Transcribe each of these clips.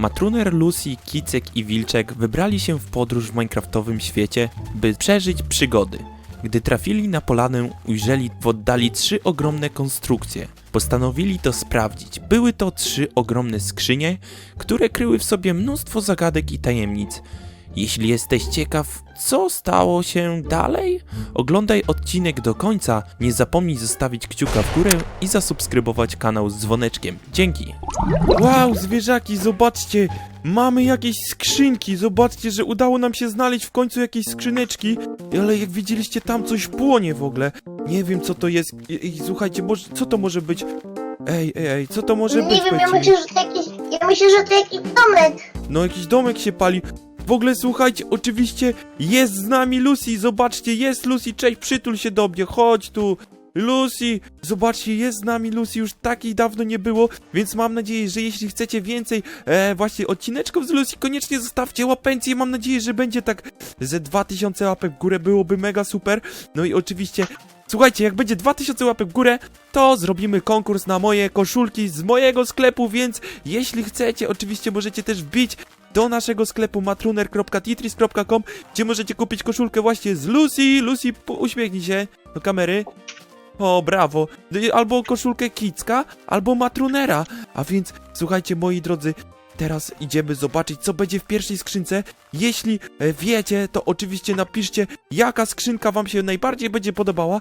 Matruner, Lucy, Kicek i Wilczek wybrali się w podróż w minecraftowym świecie, by przeżyć przygody. Gdy trafili na polanę, ujrzeli w oddali trzy ogromne konstrukcje. Postanowili to sprawdzić. Były to trzy ogromne skrzynie, które kryły w sobie mnóstwo zagadek i tajemnic. Jeśli jesteś ciekaw, co stało się dalej, oglądaj odcinek do końca. Nie zapomnij zostawić kciuka w górę i zasubskrybować kanał z dzwoneczkiem. Dzięki! Wow, zwierzaki, zobaczcie! Mamy jakieś skrzynki, zobaczcie, że udało nam się znaleźć w końcu jakieś skrzyneczki, ale jak widzieliście, tam coś płonie w ogóle. Nie wiem, co to jest. I, i, słuchajcie, może, co to może być? Ej, ej, ej, co to może być? Nie wiem, ja powiedzcie mi? myślę, że to jakiś, ja myślę, że to jakiś domek. No jakiś domek się pali. W ogóle słuchajcie, oczywiście jest z nami Lucy, zobaczcie, jest Lucy, cześć, przytul się do mnie, chodź tu. Lucy, zobaczcie, jest z nami Lucy, już takiej dawno nie było, więc mam nadzieję, że jeśli chcecie więcej e, właśnie odcineczków z Lucy, koniecznie zostawcie łapencję, mam nadzieję, że będzie tak ze 2000 łapek w górę, byłoby mega super. No i oczywiście, słuchajcie, jak będzie 2000 łapek w górę, to zrobimy konkurs na moje koszulki z mojego sklepu, więc jeśli chcecie, oczywiście możecie też wbić do naszego sklepu matruner.titris.com, gdzie możecie kupić koszulkę właśnie z Lucy. Lucy, uśmiechnij się do kamery. O, brawo. Albo koszulkę Kicka, albo Matrunera. A więc, słuchajcie, moi drodzy, teraz idziemy zobaczyć, co będzie w pierwszej skrzynce. Jeśli e, wiecie, to oczywiście napiszcie, jaka skrzynka wam się najbardziej będzie podobała.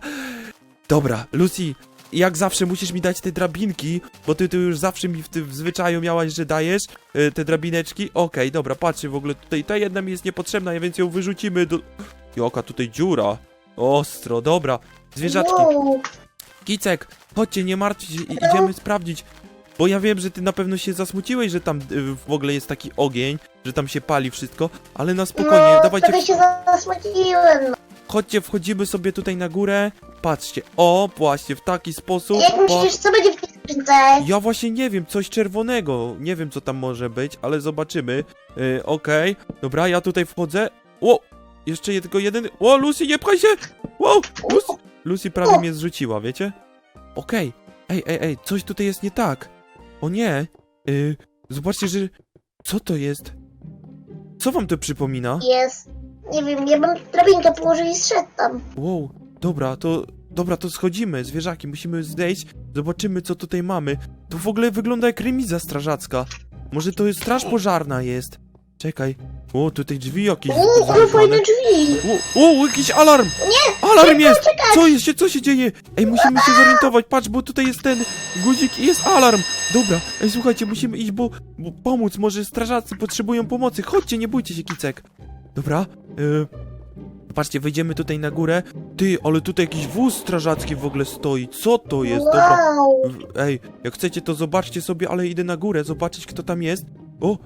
Dobra, Lucy, jak zawsze musisz mi dać te drabinki, bo ty tu już zawsze mi w tym zwyczaju miałaś, że dajesz e, te drabineczki. Okej, dobra, patrzcie, w ogóle tutaj ta jedna mi jest niepotrzebna, więc ją wyrzucimy do... Jaka tutaj dziura. Ostro, dobra. Zwierzaczki, Wow. Kicek, chodźcie, nie martwcie się, idziemy sprawdzić. Bo ja wiem, że ty na pewno się zasmuciłeś, że tam y, w ogóle jest taki ogień, że tam się pali wszystko, ale na spokojnie, no, dawajcie, się zasmuciłem. Chodźcie, wchodzimy sobie tutaj na górę. Patrzcie, o, właśnie, w taki sposób. Jak myślisz, co będzie w tej skrzynce? Ja właśnie nie wiem, coś czerwonego. Nie wiem, co tam może być, ale zobaczymy. Yy, Okej, dobra, ja tutaj wchodzę. O! Jeszcze je- tylko jeden. O, Lucy, nie pchaj się! Wow! Lucy, Lucy prawie mnie zrzuciła, wiecie? Okej. Ej, ej, ej, coś tutaj jest nie tak. O nie. Yy, zobaczcie, że... Co to jest? Co wam to przypomina? Jest. Nie wiem, ja bym drabinkę położył i zszedł tam. Wow, dobra, to... Dobra, to schodzimy, zwierzaki, musimy zejść, zobaczymy co tutaj mamy. To w ogóle wygląda jak remiza strażacka. Może to jest straż pożarna jest. Czekaj. O, tutaj drzwi jakieś ale zamknięte. fajne drzwi. O, o, jakiś alarm! Nie! Alarm jest! Co jest się, co się dzieje? Ej, musimy się zorientować, patrz, bo tutaj jest ten guzik i jest alarm! Dobra, ej, słuchajcie, musimy iść, bo, bo pomóc, może strażacy potrzebują pomocy. Chodźcie, nie bójcie się, Kicek. Dobra, yy, patrzcie, wejdziemy tutaj na górę. Ty, ale tutaj jakiś wóz strażacki w ogóle stoi. Co to jest? Dobra, Wow. w- Ej, jak chcecie, to zobaczcie sobie, ale idę na górę, zobaczyć, kto tam jest. O!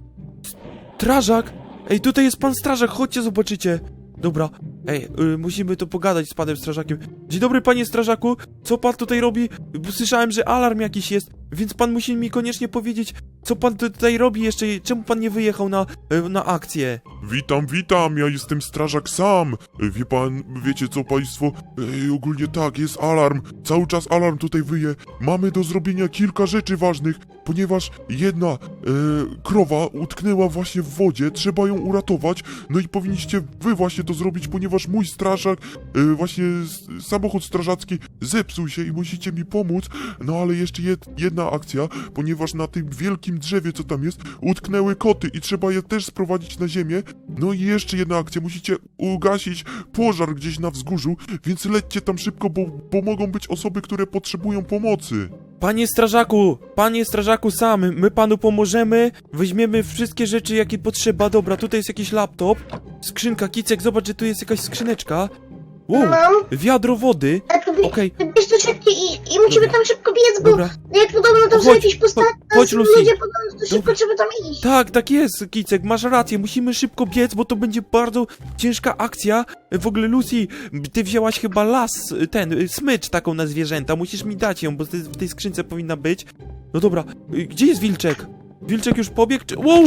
Strażak! Ej, tutaj jest pan strażak, chodźcie, zobaczycie. Dobra, ej, y, musimy to pogadać z panem strażakiem. Dzień dobry, panie strażaku, co pan tutaj robi? Bo Słyszałem, że alarm jakiś jest, więc pan musi mi koniecznie powiedzieć, co pan tutaj robi jeszcze, czemu pan nie wyjechał na, y, na akcję? Witam, witam, ja jestem strażak sam. Wie pan, wiecie co państwo? Ej, ogólnie tak, jest alarm. Cały czas alarm tutaj wyje. Mamy do zrobienia kilka rzeczy ważnych, ponieważ jedna e, krowa utknęła właśnie w wodzie, trzeba ją uratować. No i powinniście wy właśnie to zrobić, ponieważ mój strażak, e, właśnie samochód strażacki zepsuł się i musicie mi pomóc. No ale jeszcze jed, jedna akcja, ponieważ na tym wielkim drzewie, co tam jest, utknęły koty i trzeba je też sprowadzić na ziemię. No i jeszcze jedna akcja, musicie ugasić pożar gdzieś na wzgórzu, więc lećcie tam szybko, bo, bo mogą być osoby, które potrzebują pomocy. Panie strażaku, panie strażaku sam, my panu pomożemy, weźmiemy wszystkie rzeczy jakie potrzeba, dobra, tutaj jest jakiś laptop, skrzynka, kicek, zobacz, że tu jest jakaś skrzyneczka, wow, Mam. wiadro wody, bie- okej, bierz to szybciej i, i musimy tam szybko biec, bo dobra, jak podobno to Chodź, są jakieś postacie, chodź, chodź, Lucy. ludzie podobno to szybko trzeba tam iść. tak, tak jest, kicek, masz rację, musimy szybko biec, bo to będzie bardzo ciężka akcja, w ogóle Lucy, ty wzięłaś chyba las, ten, y, smycz taką na zwierzęta, musisz mi dać ją, bo ty- w tej skrzynce powinna być, no dobra, y, gdzie jest Wilczek? Wilczek już pobiegł, czy... Wow!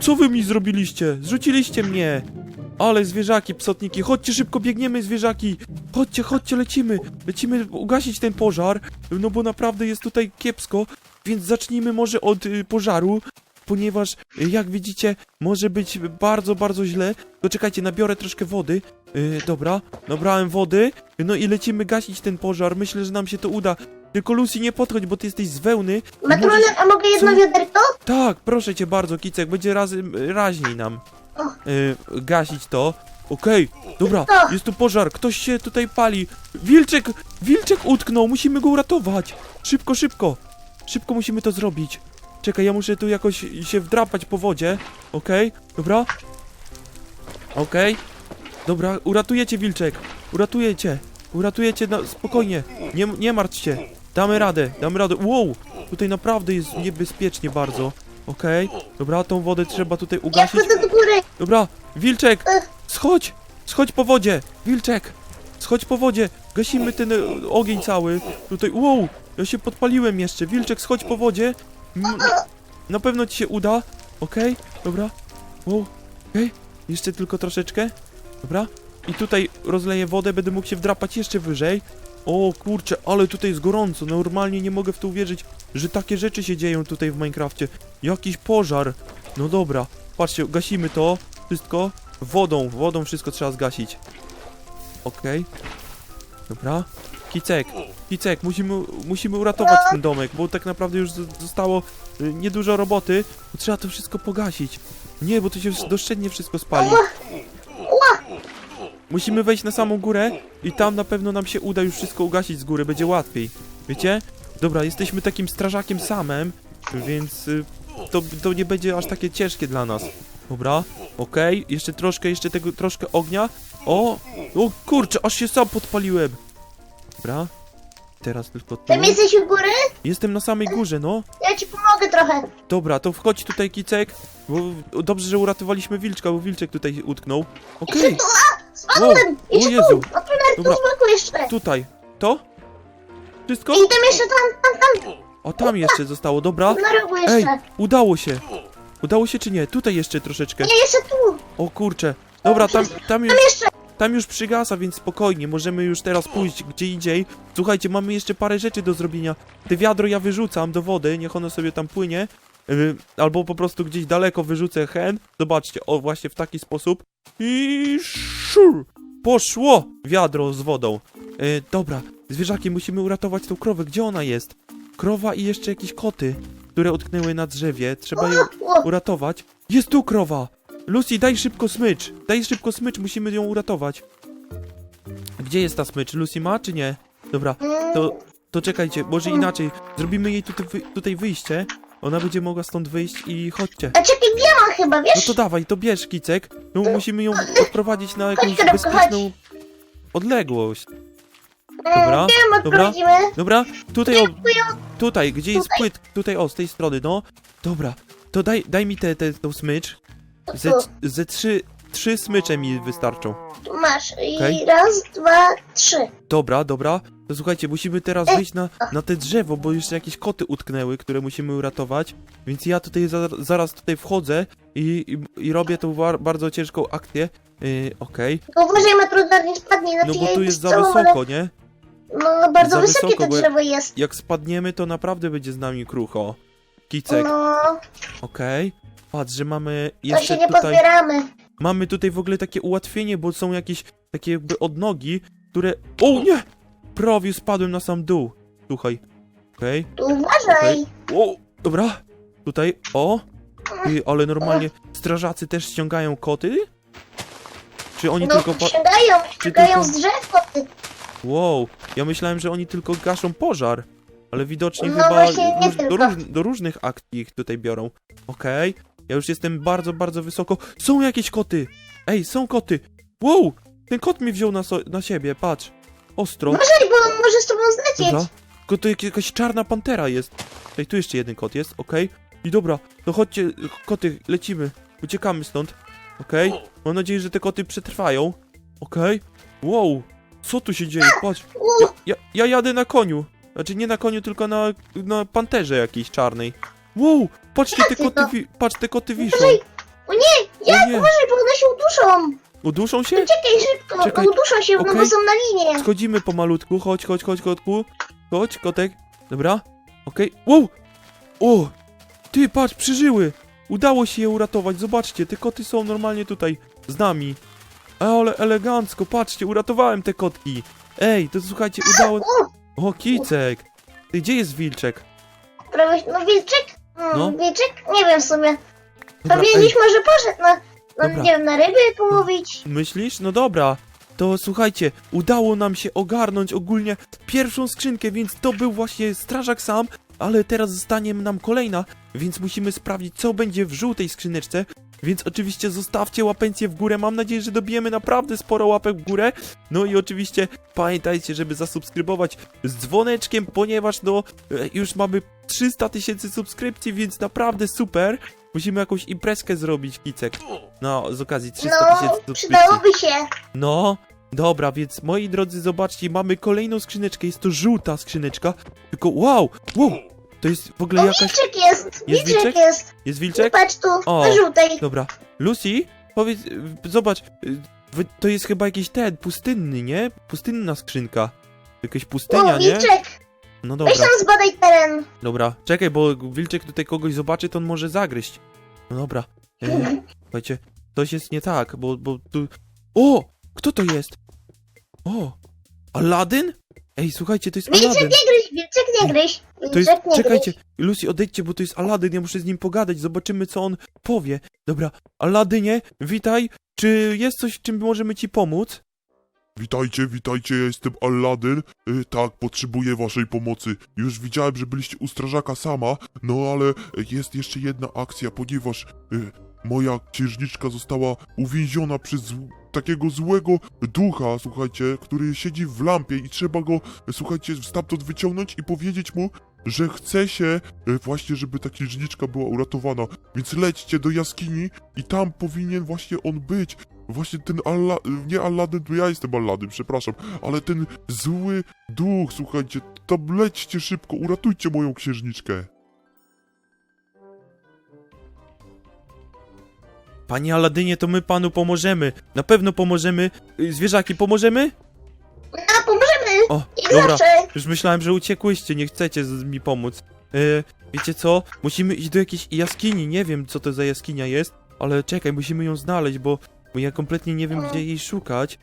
Co wy mi zrobiliście? Zrzuciliście mnie! Ale zwierzaki, psotniki, chodźcie szybko, biegniemy zwierzaki! Chodźcie, chodźcie, lecimy! Lecimy ugasić ten pożar, no bo naprawdę jest tutaj kiepsko, więc zacznijmy może od y, pożaru. ponieważ y, jak widzicie, może być bardzo, bardzo źle. To czekajcie, nabiorę troszkę wody. Y, dobra, nabrałem wody. No i lecimy gasić ten pożar. Myślę, że nam się to uda. Tylko Lucy, nie podchodź, bo ty jesteś z wełny. możesz- Matronek, a mogę jedno Co? wiaderko? tak, proszę cię bardzo, Kicek, będzie razy, raźniej nam y, gasić to. Okej, dobra, To. jest tu pożar, ktoś się tutaj pali. Wilczek, Wilczek utknął, musimy go uratować. Szybko, szybko, szybko musimy to zrobić. Czekaj, ja muszę tu jakoś się wdrapać po wodzie. Okej, dobra. Okej, dobra, uratuję cię, Wilczek. Uratuję cię, no, spokojnie, nie, nie martw się. Damy radę, damy radę. Wow, tutaj naprawdę jest niebezpiecznie bardzo. Okej, dobra, tą wodę trzeba tutaj Ja ugasić. wchodzę do góry. Dobra, Wilczek, Ech. schodź, schodź po wodzie, Wilczek, schodź po wodzie, gasimy ten e, ogień cały. Tutaj, wow, ja się podpaliłem jeszcze, Wilczek, schodź po wodzie. Mm, Na pewno ci się uda, okej, dobra, wow, okej, jeszcze tylko troszeczkę, dobra. I tutaj rozleję wodę, będę mógł się wdrapać jeszcze wyżej. O kurczę, ale tutaj jest gorąco, normalnie nie mogę w to uwierzyć, że takie rzeczy się dzieją tutaj w Minecrafcie. Jakiś pożar. No dobra, patrzcie, gasimy to, wszystko. Wodą, wodą wszystko trzeba zgasić. Okej. Dobra. Kicek, Kicek, musimy, musimy uratować ten domek, bo tak naprawdę już zostało y, niedużo roboty. Trzeba to wszystko pogasić. Nie, bo to się doszczętnie wszystko spali. Musimy wejść na samą górę i tam na pewno nam się uda już wszystko ugasić z góry, będzie łatwiej. Wiecie? Dobra, jesteśmy takim strażakiem samym, więc y, to, to nie będzie aż takie ciężkie dla nas. Dobra, okej, jeszcze troszkę, jeszcze tego, troszkę ognia. O, o kurczę, aż się sam podpaliłem. Dobra, teraz tylko tu. Tam jesteś u góry? Jestem na samej górze, no. Ja ci pomogę trochę. Dobra, to wchodź tutaj, Kicek, bo dobrze, że uratowaliśmy Wilczka, bo Wilczek tutaj utknął. Okej, Jeszcze a! Spadłem! o Jeszcze Jezu. tu! Tu Dobra. jeszcze! tutaj. To? Wszystko? I tam jeszcze tam, tam, tam! O, tam jeszcze zostało, dobra. Na rogu jeszcze! Ej, udało się. Udało się czy nie? Tutaj jeszcze troszeczkę. Nie, jeszcze tu! O kurczę. Dobra, tam, tam, już, Tam jeszcze! tam już przygasa, więc spokojnie. Możemy już teraz pójść gdzie indziej. Słuchajcie, mamy jeszcze parę rzeczy do zrobienia. Te wiadro ja wyrzucam do wody, niech ono sobie tam płynie. Yy, albo po prostu gdzieś daleko wyrzucę hen. Zobaczcie, o właśnie w taki sposób. I Poszło wiadro z wodą. Yy, dobra, zwierzaki, musimy uratować tą krowę. Gdzie ona jest? Krowa i jeszcze jakieś koty, które utknęły na drzewie. Trzeba O, uratować. Jest tu krowa! Lucy, daj szybko smycz! Daj szybko smycz, musimy ją uratować. Gdzie jest ta smycz? Lucy ma czy nie? Dobra, to, to czekajcie, może inaczej. Zrobimy jej tutaj, tutaj wyjście. Ona będzie mogła stąd wyjść i chodźcie. A czekaj, ja mam chyba, No wiesz? to dawaj, to bierz kicek. No musimy ją odprowadzić na jakąś Kropka, bezpieczną odległość. Dobra, Gdzie ją dobra. odprowadzimy? Dobra, tutaj o, tutaj, gdzie jest płyt, tutaj o, z tej strony, no. Dobra, to daj, daj mi tę te, tą smycz. Ze, ze trzy, trzy smycze mi wystarczą. Masz. I Okej. raz, dwa, trzy. Dobra, dobra. To słuchajcie, musimy teraz Ej. wyjść na, na te drzewo, bo jeszcze jakieś koty utknęły, które musimy uratować. Więc ja tutaj za, zaraz tutaj wchodzę i, i, i robię tą war, bardzo ciężką akcję. Yy, Okej. Tylko uważaj, Matronek, nie spadnie. No Znaczy, bo ja tu jest za całą, ale- wysoko, nie? No, no bardzo Za wysokie wysoko, to bo- drzewo jest. Jak spadniemy, to naprawdę będzie z nami krucho. Kicek, No, okej. Patrz, że mamy to jeszcze się nie tutaj... pozbieramy. Mamy tutaj w ogóle takie ułatwienie, bo są jakieś takie jakby odnogi, które... O nie! Prawie spadłem na sam dół. Słuchaj. Okej. Uważaj. O, dobra. Tutaj, o. Ty, ale normalnie strażacy też ściągają koty? Czy oni No, tylko... Pa... ściągają, ściągają tylko- z drzew koty. Wow, ja myślałem, że oni tylko gaszą pożar. Ale widocznie No chyba właśnie, nie róż, do, tylko. róż, do różnych akcji ich tutaj biorą. Okej, ja już jestem bardzo, bardzo wysoko. Są jakieś koty! Ej, są koty! Wow, ten kot mnie wziął na, so, na siebie, patrz. Ostro. Uważaj, bo on może z tobą zlecieć. Dobra. Tylko to jak- jakaś czarna pantera jest. Tutaj tu jeszcze jeden kot jest, okej. I dobra, to chodźcie, koty, lecimy. Uciekamy stąd. Okej. Mam nadzieję, że te koty przetrwają. Okej. Wow. Co tu się dzieje? Patrz. U, Ja, ja, ja jadę na koniu. Znaczy nie na koniu, tylko na, na panterze jakiejś czarnej. Wow. Patrzcie, te Jacy koty, to? wi- patrz, te koty wiszą. Uważaj. O nie, O nie. uważaj, bo one się uduszą. Uduszą się? Czekaj szybko, Czekaj. uduszą się, no Okej. bo są na linie. Schodzimy pomalutku, chodź, chodź, chodź, kotku. Chodź, kotek. Dobra, okej. Wow! O! Ty, patrz, przeżyły! Udało się je uratować, zobaczcie, te koty są normalnie tutaj z nami. Ale elegancko, patrzcie, uratowałem te kotki. Ej, to słuchajcie, udało... O, O, kicek! Ty, gdzie jest wilczek? prawie, no wilczek? Mm, No. Wilczek? Nie wiem w sumie. Dobra, Pewnie ej, gdzieś może poszedł na, na Dobra. nie wiem, na ryby połowić. myślisz? No dobra. To słuchajcie, udało nam się ogarnąć ogólnie pierwszą skrzynkę, więc to był właśnie strażak sam, ale teraz zostanie nam kolejna, więc musimy sprawdzić, co będzie w żółtej skrzyneczce. Więc oczywiście zostawcie łapencję w górę. Mam nadzieję, że dobijemy naprawdę sporo łapek w górę. No i oczywiście pamiętajcie, żeby zasubskrybować z dzwoneczkiem, ponieważ no e, już mamy 300 tysięcy subskrypcji, więc naprawdę super. Musimy jakąś imprezkę zrobić, Kicek. No, z okazji 300 No, tysięcy subskrypcji. przydałoby się. No, dobra, więc moi drodzy, zobaczcie, mamy kolejną skrzyneczkę, jest to żółta skrzyneczka, tylko wow, wow, to jest w ogóle O, jakaś... wilczek jest. Jest Wilczek wilczek? jest. Jest wilczek? Patrz tu, O. na żółtej. Dobra, Lucy, powiedz, y, zobacz, y, wy- to jest chyba jakiś ten, pustynny, nie? Pustynna skrzynka. Jakaś pustynia, O, nie? wilczek. No Weź dobra, tam zbadaj teren. dobra, czekaj, bo wilczek tutaj kogoś zobaczy, to on może zagryźć. No dobra, e, słuchajcie, coś jest nie tak, bo, bo tu... O, kto to jest? O, Aladdin? Ej, słuchajcie, to jest Wilczek Aladdin. nie gryź, wilczek nie gryź. To jest, Wilczek nie czekajcie, gryź. Lucy, odejdźcie, bo to jest Aladdin, ja muszę z nim pogadać, zobaczymy, co on powie. Dobra, Aladynie, witaj, czy jest coś, w czym możemy ci pomóc? Witajcie, witajcie, ja jestem Aladdin. Y, tak, potrzebuję waszej pomocy. Już widziałem, że byliście u strażaka sama, no ale jest jeszcze jedna akcja, ponieważ y, moja księżniczka została uwięziona przez takiego złego ducha, słuchajcie, który siedzi w lampie i trzeba go, słuchajcie, stamtąd wyciągnąć i powiedzieć mu, że chce się y, właśnie, żeby ta księżniczka była uratowana. Więc lećcie do jaskini i tam powinien właśnie on być. Właśnie ten Alla... nie Aladdin, to ja jestem Aladdin, przepraszam, ale ten zły duch, słuchajcie, tam lećcie szybko, uratujcie moją księżniczkę. Panie Aladynie, to my panu pomożemy. Na pewno pomożemy. Y, Zwierzaki, pomożemy? A, pomożemy. O, Jak dobra. zawsze. Już myślałem, że uciekłyście, nie chcecie z, mi pomóc. E, wiecie co? Musimy iść do jakiejś jaskini, nie wiem co to za jaskinia jest, ale czekaj, musimy ją znaleźć, bo, bo ja kompletnie nie wiem, Mm. gdzie jej szukać.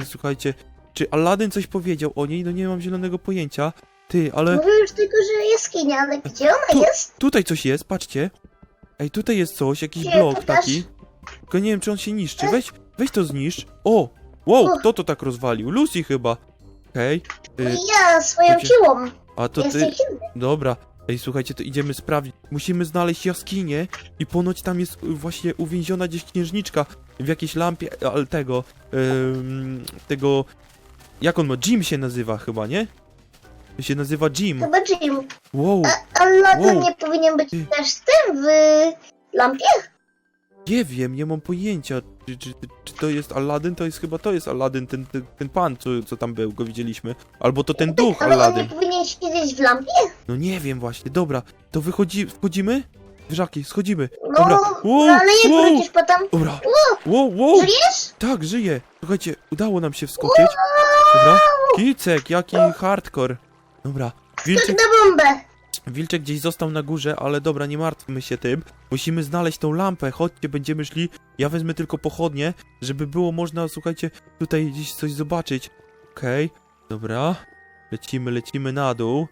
E, słuchajcie, czy Aladdin coś powiedział o niej? No nie mam zielonego pojęcia. Ty, ale Mówił już tylko, że jaskinia, ale gdzie ona Tu- jest? tutaj coś jest, patrzcie. Ej, tutaj jest coś, jakiś Gdzie, blok pokaż. taki. Tylko nie wiem, czy on się niszczy. Weź, weź to zniszcz. O! Wow, kto to tak rozwalił? Lucy chyba. Okej. No Y, Ja swoją wiecie- siłą. A to Jestem ty... silny. Dobra. Ej, słuchajcie, to idziemy sprawdzić. Musimy znaleźć jaskinię i ponoć tam jest y, właśnie uwięziona gdzieś księżniczka w jakiejś lampie, ale tego, ym, tego, jak on ma, Jim się nazywa chyba, nie? To się nazywa Jim. Chyba Jim. Wow, A Wow. nie powinien być Ty. też z tym w lampie? Nie wiem, nie mam pojęcia, czy, czy, czy to jest Aladdin, to jest chyba, to jest Aladdin, ten, ten, ten pan, co, co tam był, go widzieliśmy. Albo to ten duch Ale on Aladdin. nie powinien siedzieć w lampie? No nie wiem właśnie, dobra, to wychodzi, wchodzimy? Zwierzaki, schodzimy. No, Dobra. no Wow, ale jak wow. wrócisz potem? Dobra. Wow, wow. Żyjesz? Tak, żyję. Słuchajcie, udało nam się wskoczyć. Dobra. Kicek, jaki hardcore. Dobra. Wilczek, na bombę. Wilczek gdzieś został na górze, ale dobra, nie martwmy się tym. Musimy znaleźć tą lampę. Chodźcie, będziemy szli. Ja wezmę tylko pochodnie, żeby było można, słuchajcie, tutaj gdzieś coś zobaczyć. Okej, dobra. Lecimy, lecimy na dół.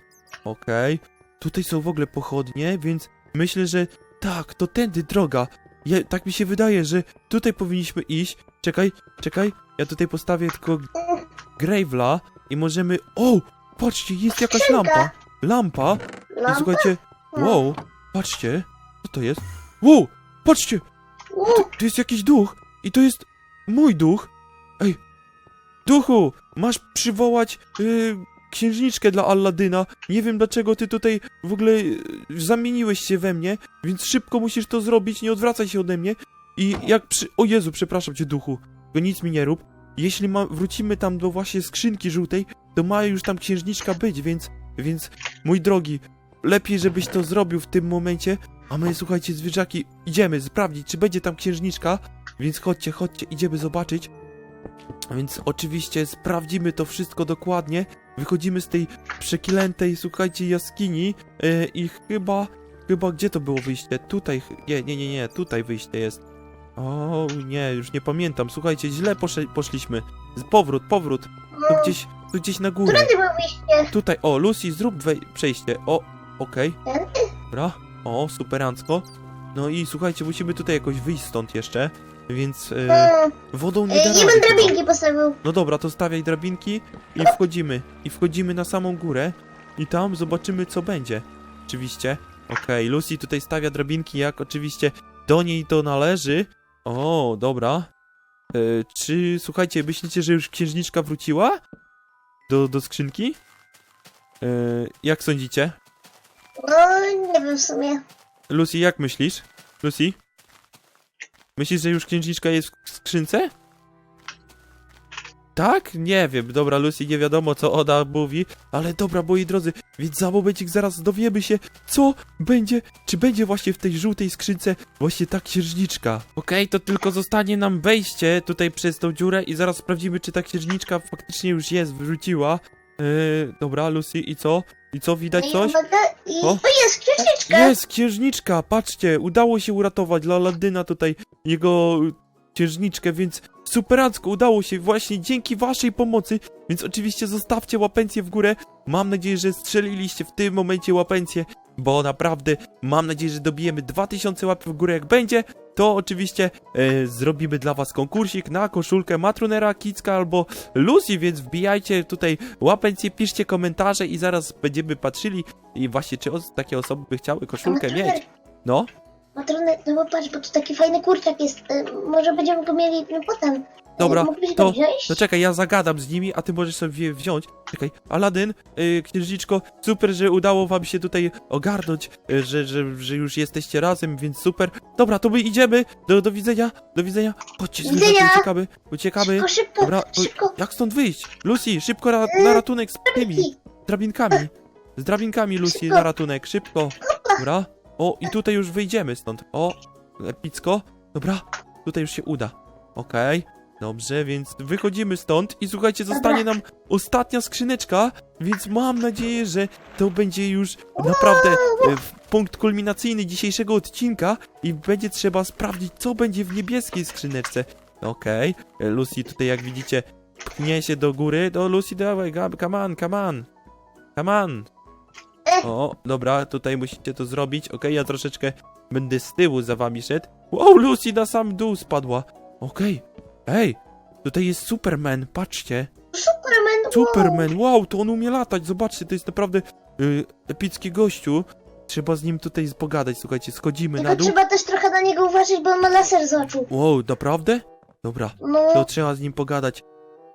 Okej. Tutaj są w ogóle pochodnie, więc myślę, że tak, to tędy droga. Ja, tak mi się wydaje, że tutaj powinniśmy iść. Czekaj, czekaj. Ja tutaj postawię tylko Gravela i możemy... O! Patrzcie, jest jakaś lampa. Lampa. I słuchajcie, wow, patrzcie. Co to jest? Wow, patrzcie, U, to jest jakiś duch. I to jest mój duch. Ej, duchu, masz przywołać yy, księżniczkę dla Alladyna. Nie wiem dlaczego ty tutaj w ogóle yy, zamieniłeś się we mnie, więc szybko musisz to zrobić, nie odwracaj się ode mnie. I jak przy... O Jezu, przepraszam cię, duchu. To nic mi nie rób. Jeśli ma... wrócimy tam do właśnie skrzynki żółtej, to ma już tam księżniczka być, więc... Więc, mój drogi, lepiej żebyś to zrobił w tym momencie, a my, słuchajcie, zwierzaki, idziemy sprawdzić, czy będzie tam księżniczka, więc chodźcie, chodźcie, idziemy zobaczyć. Więc oczywiście sprawdzimy to wszystko dokładnie. Wychodzimy z tej przeklętej, słuchajcie, jaskini yy, i chyba chyba gdzie to było wyjście? Tutaj, nie, nie, nie, nie, tutaj wyjście jest. O, nie, już nie pamiętam. Słuchajcie, źle poszliśmy. Z- Powrót, powrót. Tu No, gdzieś, tu gdzieś na górę. Było wyjście? Tutaj, o, Lucy, zrób wej- przejście. O, okej, Tędy? dobra. O, superancko. No i słuchajcie, musimy tutaj jakoś wyjść stąd jeszcze, więc e, No, wodą nie Ej, da ja bym rady chyba. drabinki postawił. No dobra, to stawiaj drabinki i wchodzimy. I wchodzimy na samą górę i tam zobaczymy co będzie. Oczywiście. Okej, Lucy tutaj stawia drabinki, jak oczywiście do niej to należy. O, dobra. E, czy, słuchajcie, myślicie, że już księżniczka wróciła? Do, do skrzynki? E, jak sądzicie? No, nie wiem w sumie. Lucy, jak myślisz? Lucy? Myślisz, że już księżniczka jest w skrzynce? Tak? Nie wiem. Dobra, Lucy, nie wiadomo, co ona mówi, ale dobra, moi drodzy, więc za momencik zaraz dowiemy się, co będzie, czy będzie właśnie w tej żółtej skrzynce właśnie ta księżniczka. Okej, to tylko zostanie nam wejście tutaj przez tą dziurę i zaraz sprawdzimy, czy ta księżniczka faktycznie już jest, wrzuciła. Yy, dobra, Lucy, i co? I co, widać I coś? I O. o, jest księżniczka. Jest, księżniczka, patrzcie, udało się uratować dla Aladyna tutaj jego y, księżniczkę, więc superancko, udało się właśnie dzięki waszej pomocy, więc oczywiście zostawcie łapencję w górę. Mam nadzieję, że strzeliliście w tym momencie łapencję, bo naprawdę mam nadzieję, że dobijemy 2000 łap w górę. Jak będzie, to oczywiście e, zrobimy dla was konkursik na koszulkę Matrunera, Kicka albo Lucy, więc wbijajcie tutaj łapencję, piszcie komentarze i zaraz będziemy patrzyli i właśnie czy os- takie osoby by chciały koszulkę mieć. No, Matruner, no bo patrz, bo tu taki fajny kurczak jest. E, Może będziemy go mieli no, potem. Dobra, Mógłbyś to- wziąć? to czekaj, ja zagadam z nimi, a ty możesz sobie wziąć. Czekaj, Aladyn, yy, księżniczko, super, że udało wam się tutaj ogarnąć, y, że, że, że już jesteście razem, więc super. Dobra, to my idziemy, do, do widzenia, do widzenia. Chodźcie, zwierzęta, widzenia. uciekamy, uciekamy. Szybko, szybko, Dobra, szybko. jak stąd wyjść? Lucy, szybko na, na ratunek z tymi drabinkami. Z drabinkami, Lucy, Szybko. na ratunek, szybko. Dobra. O, i tutaj już wyjdziemy stąd. O, epicko. Dobra, tutaj już się uda. Okej. Dobrze, więc wychodzimy stąd i słuchajcie, zostanie nam ostatnia skrzyneczka, więc mam nadzieję, że to będzie już naprawdę e, w- punkt kulminacyjny dzisiejszego odcinka i będzie trzeba sprawdzić, co będzie w niebieskiej skrzyneczce. Okej, Lucy tutaj jak widzicie pchnie się do góry. Do Lucy, dawaj, come on, come on. Come on. O, dobra, tutaj musicie to zrobić. Okej, ja troszeczkę będę z tyłu za wami szedł. Wow, Lucy na sam dół spadła. Okej, ej, tutaj jest Superman, patrzcie. Superman. Superman, wow, to on umie latać, zobaczcie, to jest naprawdę y, epicki gościu. Trzeba z nim tutaj pogadać, słuchajcie, schodzimy na Tylko dół. trzeba też trochę na niego uważać, bo on ma laser z oczu. Wow, naprawdę? Dobra, No, to trzeba z nim pogadać.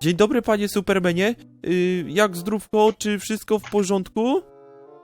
Dzień dobry, panie Supermanie. Y, jak zdrówko, czy wszystko w porządku?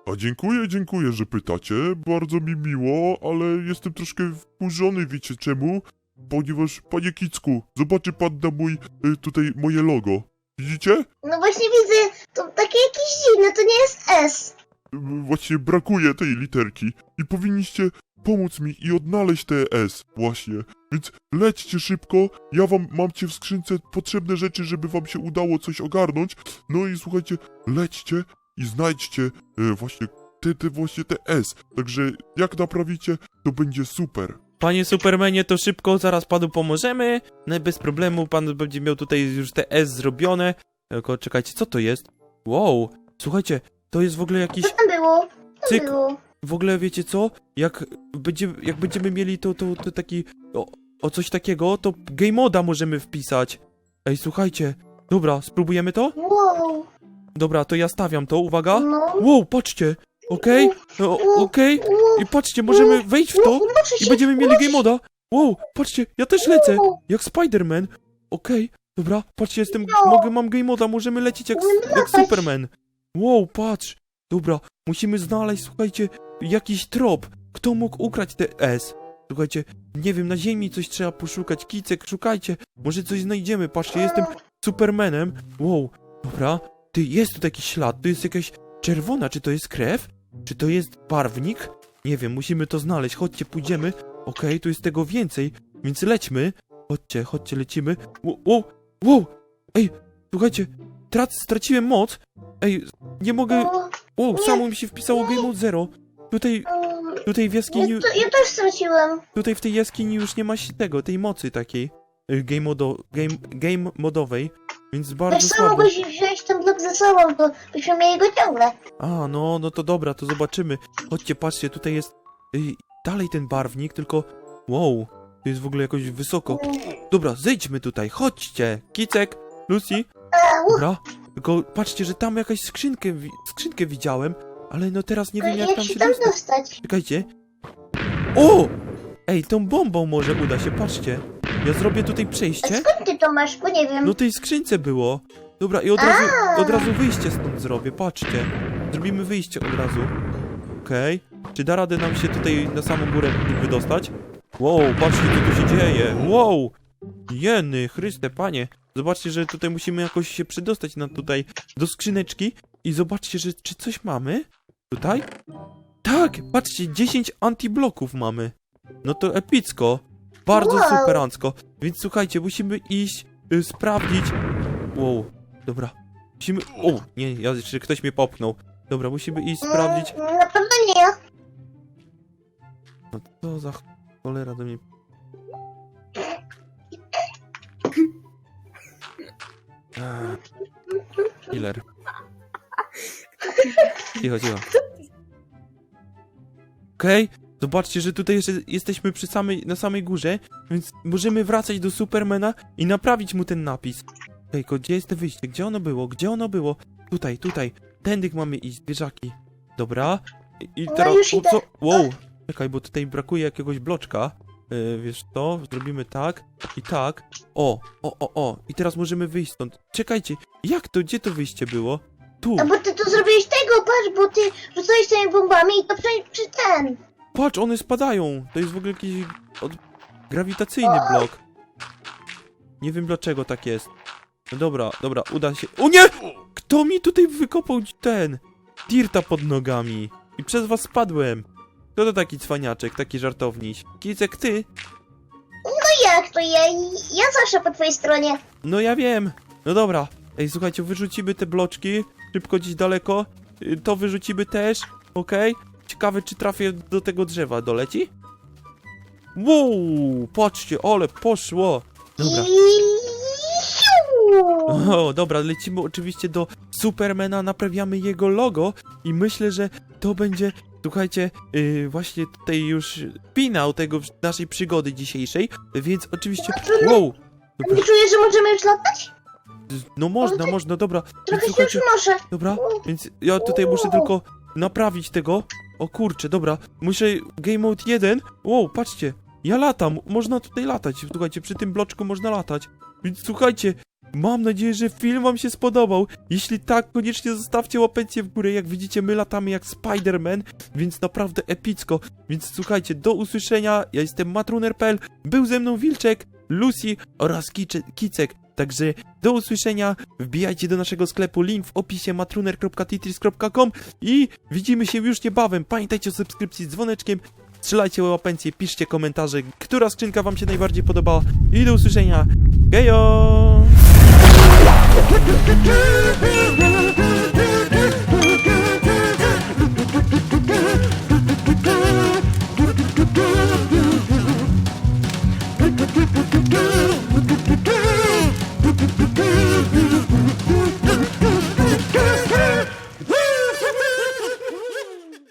A dziękuję, dziękuję, że pytacie. Bardzo mi miło, ale jestem troszkę wkurzony, wiecie czemu? Ponieważ, panie Kicku, zobaczy pan na mój, y, tutaj moje logo. Widzicie? no właśnie widzę, to takie jakieś dziwne, to nie jest S. Y, Właśnie brakuje tej literki. I powinniście pomóc mi i odnaleźć te S, właśnie. Więc lećcie szybko, ja wam mamcie w skrzynce potrzebne rzeczy, żeby wam się udało coś ogarnąć. No i słuchajcie, lećcie i znajdźcie y, właśnie te, te właśnie te S. Także jak naprawicie, to będzie super. Panie Supermanie, to szybko, zaraz panu pomożemy. No, bez problemu, pan będzie miał tutaj już te S zrobione. Tylko czekajcie, co to jest? Wow, słuchajcie, to jest w ogóle jakiś... Co tam było? Co tam Cyk. było? W ogóle wiecie co? Jak będziemy, jak będziemy mieli to, to, to taki... O, o coś takiego, to game moda możemy wpisać. Ej, słuchajcie. Dobra, spróbujemy to? Wow, Dobra, to ja stawiam to, uwaga. no. Wow, patrzcie. Okej, o, okej. I patrzcie, możemy wejść w to unoszę i się, będziemy mieli unoszę game moda. Wow, patrzcie, ja też lecę. Jak Spider-Man. Okej, dobra, patrzcie, jestem, No. mogę, mam game moda, możemy lecieć jak, jak. Superman. Wow, patrz. Dobra, musimy znaleźć, słuchajcie, jakiś trop. Kto mógł ukraść te S? Słuchajcie, nie wiem, na ziemi coś trzeba poszukać. Kicek, szukajcie. Może coś znajdziemy. Patrzcie, jestem Supermanem. Wow, dobra. Ty, jest tu taki ślad. Tu jest jakaś czerwona. Czy to jest krew? Czy to jest barwnik? Nie wiem, musimy to znaleźć. Chodźcie, pójdziemy. Okej, tu jest tego więcej, więc lećmy. Chodźcie, chodźcie, lecimy. Wow, wow, wow. Ej, słuchajcie, trac, straciłem moc. Ej, nie mogę... Wow, samo mi się wpisało Game Mode Zero. Tutaj Tutaj w jaskini, Ja, to, ja też straciłem. tutaj w tej jaskini już nie ma się tego, tej mocy takiej y, game, modo, game, game modowej, więc bardzo samo słabo. mogłeś wziąć blok ze sobą, to byśmy mieli go ciągle. A, no, no to dobra, to zobaczymy. Chodźcie, patrzcie, tutaj jest y, dalej ten barwnik, tylko wow, to jest w ogóle jakoś wysoko. Dobra, zejdźmy tutaj, chodźcie. Kicek, Lucy, uch, dobra. Tylko patrzcie, że tam jakaś skrzynkę, wi- skrzynkę widziałem, ale no teraz nie wiem jak, jak tam się się tam dostać. dostać? Czekajcie. O! Ej, tą bombą może uda się, patrzcie. Ja zrobię tutaj A przejście. skąd ty to masz? Bo nie wiem. No tej skrzynce było. Dobra, i od razu, od razu wyjście stąd zrobię, patrzcie. Zrobimy wyjście od razu. Okej. Czy da radę nam się tutaj na samą górę wydostać? Wow, patrzcie co tu się dzieje. Wow! Jeny, Chryste, panie. Zobaczcie, że tutaj musimy jakoś się przedostać na tutaj do skrzyneczki i zobaczcie, że czy coś mamy? Tutaj? Tak, patrzcie, 10 antibloków mamy. No to epicko. Bardzo Wow. superancko. Więc słuchajcie, musimy iść, y, sprawdzić. Wow, dobra. Musimy. O, nie, ja, jeszcze ktoś mnie popchnął. Dobra, musimy iść sprawdzić. Mm, Na pewno nie. No co za ch- cholera do mnie. Eee, Killer. Cicho, cicho. Okej, zobaczcie, że tutaj jeszcze jesteśmy przy samej, na samej górze, więc możemy wracać do Supermana i naprawić mu ten napis. Ejko, gdzie jest to wyjście? Gdzie ono było? Gdzie ono było? Tutaj, tutaj. Tędy mamy iść, zwierzaki. Dobra. I, i No teraz... już o, idę. co? Wow, czekaj, bo tutaj brakuje jakiegoś bloczka. Yy, wiesz co? Zrobimy tak i tak. O, o, o, o. I teraz możemy wyjść stąd. Czekajcie, jak to? Gdzie to wyjście było? Tu. A bo ty to zrobiłeś tego, patrz, bo ty rzucałeś tymi bombami i to przy, przy ten. Patrz, one spadają. To jest w ogóle jakiś od... grawitacyjny blok. Nie wiem dlaczego tak jest. No dobra, dobra, uda się. O nie! Kto mi tutaj wykopał ten? Dirta pod nogami. I przez was spadłem. Kto to taki cwaniaczek, taki żartowniś? Kicek, ty? No jak to ja? Ja zawsze po twojej stronie. No ja wiem. No dobra. Ej, słuchajcie, wyrzucimy te bloczki. Szybko gdzieś daleko. Y, To wyrzucimy też. Okej. Ciekawe, czy trafię do tego drzewa. Doleci? Wow! Patrzcie, ale poszło. Dobra. I... O, dobra, lecimy oczywiście do Supermana, naprawiamy jego logo i myślę, że to będzie, słuchajcie, yy, właśnie tutaj już finał tego naszej przygody dzisiejszej, więc oczywiście, wow, Nie czujesz, że możemy już latać? no można, można, dobra, więc Trochę się już słuchajcie, dobra, więc ja tutaj muszę tylko naprawić tego, o kurczę, dobra, muszę Game Mode 1, wow, patrzcie, ja latam, można tutaj latać, słuchajcie, przy tym bloczku można latać, więc słuchajcie, Mam nadzieję, że film wam się spodobał. Jeśli tak, koniecznie zostawcie łapencję w górę. Jak widzicie, my latamy jak Spider-Man, więc naprawdę epicko. Więc słuchajcie, do usłyszenia. Ja jestem matruner.pl, był ze mną Wilczek, Lucy oraz Kicek. Także do usłyszenia. Wbijajcie do naszego sklepu, link w opisie matruner.titris.com i widzimy się już niebawem. Pamiętajcie o subskrypcji z dzwoneczkiem. Strzelajcie łapencję, piszcie komentarze, która skrzynka wam się najbardziej podobała. I do usłyszenia. Gejo! Superheroes.